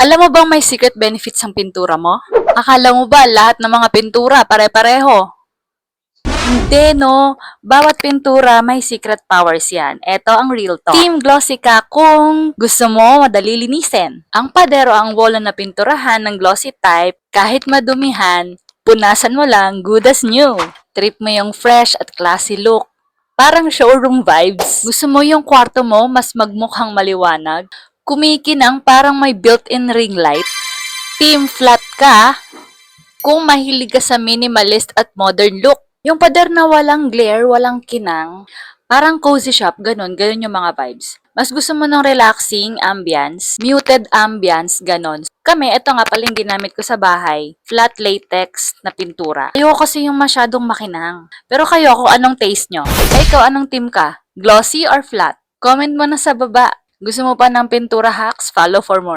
Alam mo bang may secret benefits ang pintura mo? Akala mo ba lahat ng mga pintura pare-pareho? Hindi, no. Bawat pintura may secret powers yan. Ito ang real talk. Team Glossy ka kung gusto mo madali linisin. Ang padero ang wall na pinturahan ng glossy type kahit madumihan, punasan mo lang good as new. Trip mo yung fresh at classy look. Parang showroom vibes. Gusto mo yung kwarto mo mas magmukhang maliwanag? Kumikinang parang may built-in ring light? Team flat ka? Kung mahilig ka sa minimalist at modern look. Yung pader na walang glare, walang kinang, parang cozy shop, ganun, ganun yung mga vibes. Mas gusto mo ng relaxing ambience, muted ambience, ganun. Kami, ito nga pala yung ginamit ko sa bahay, flat latex na pintura. Ayoko kasi yung masyadong makinang. Pero kayo, kung anong taste nyo? Eh, ikaw, anong team ka? Glossy or flat? Comment mo na sa baba. Gusto mo pa ng pintura hacks? Follow for more.